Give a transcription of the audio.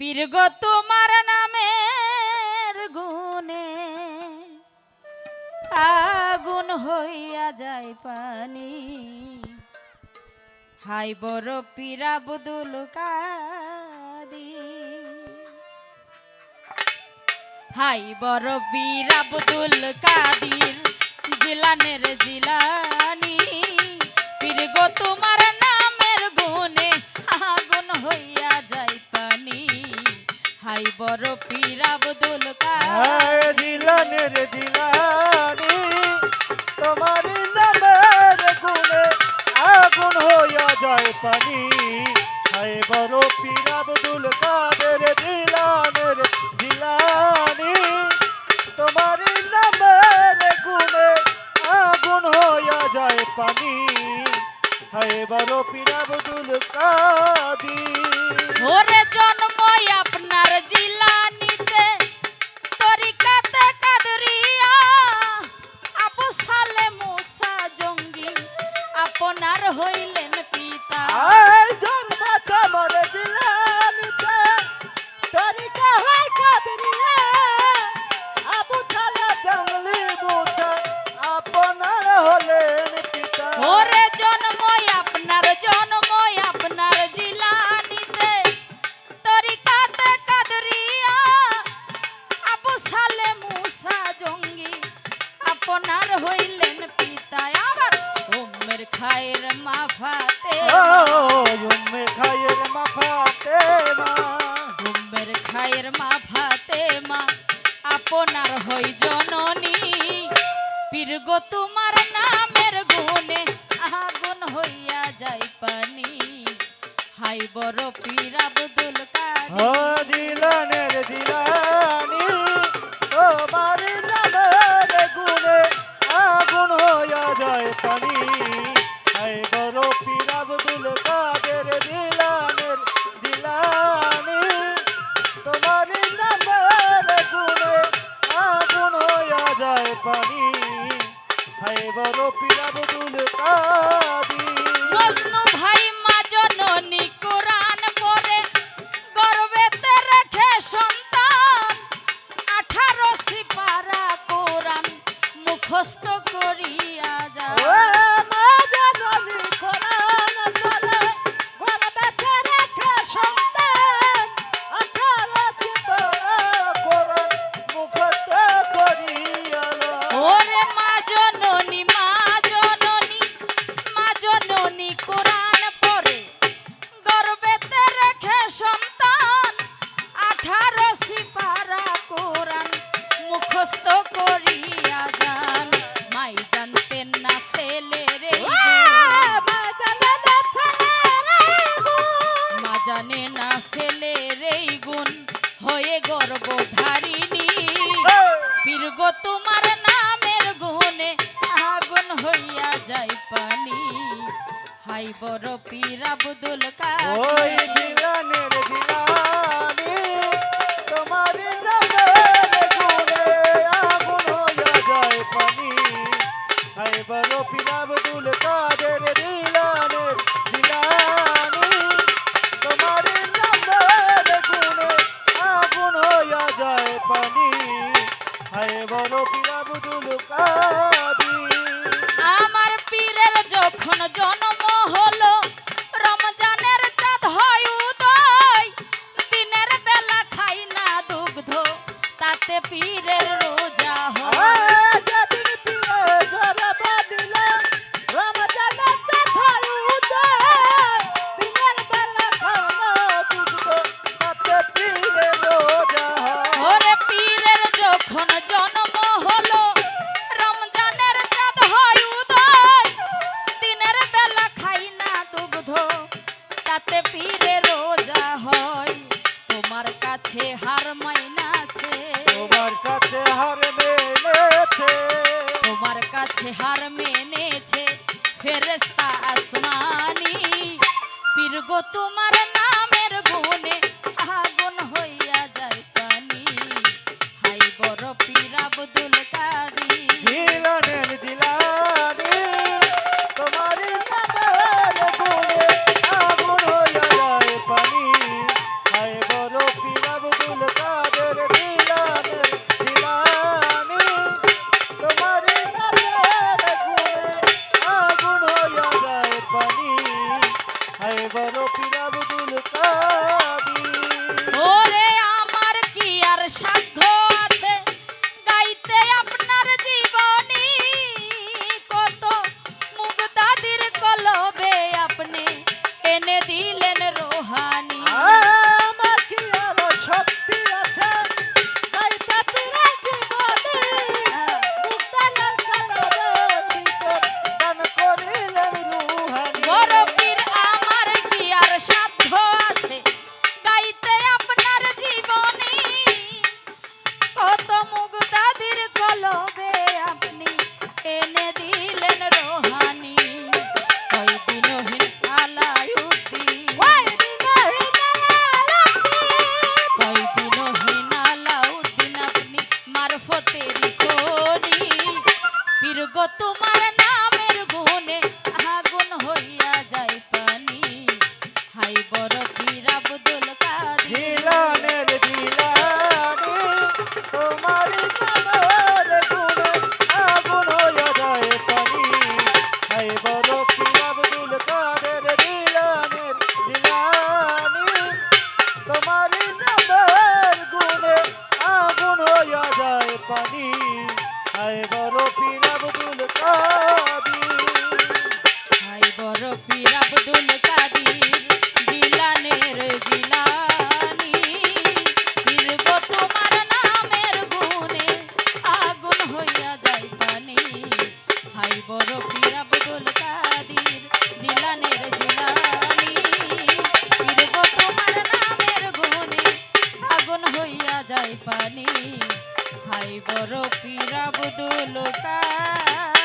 পীর গো তোমার নামের গুণে। আগুন হইয়া যায় পানি। হাই বড় পীর আব্দুল কাদি হাই বড় পীর আব্দুল কাদির, জিলানের জিলানি। পীর গো তোমার নামের বড় পীর আব্দুল কাদি হায় দিলানের দিলানি, তোমার নামের গুণে আগুন হইয়া যায় পানি। হায় বড় পীর আব্দুল কাদের দিলানের দিলানি, তোমার নামের গুণে আগুন হইয়া যায় পানি। হায় পীর ওরে জন্ম আপনার জিলানিতে তরিকাতে কাদরিয়া। আবু সালে মুসা জঙ্গি আপনার হইলেন পিতা। আয় জন্মাতা মরে আপনার হই জননী। পীরগো তোমার নামের গুণে আগুন হইয়া যাই পানি। হাই বড় পীর আব্দুল কাদের। যায় পানি হাই বড় পীর আব্দুল ওই দিলানের দিলানি তোমার আগুন হইয়া যায় পানি। হাই বড় পীর আব্দুল কাদের দিলানের দিলানি তোমার গুণে আগুন হইয়া যায় পানি। হাই বড় পীর আব্দুল কাদের। আমার পীরের যখন জন্ম হলো রমজানের চাঁদ হয় দিনের বেলা খাই না দুগ্ধ তাতে পীরের তোমার কাছে হার মাইনাছে। তোমার কাছে হার মেনেছে। তোমার কাছে হার মেনেছে। ফেরেস্তা আসমানি পীর তোমার নামের গুণে আগুন হইয়া যায় পানি। হাই বড় পীর আব্দুল কাদি দিলানের দিলানি ফতের পানি হাই বড় পীর আব্দুল কাদের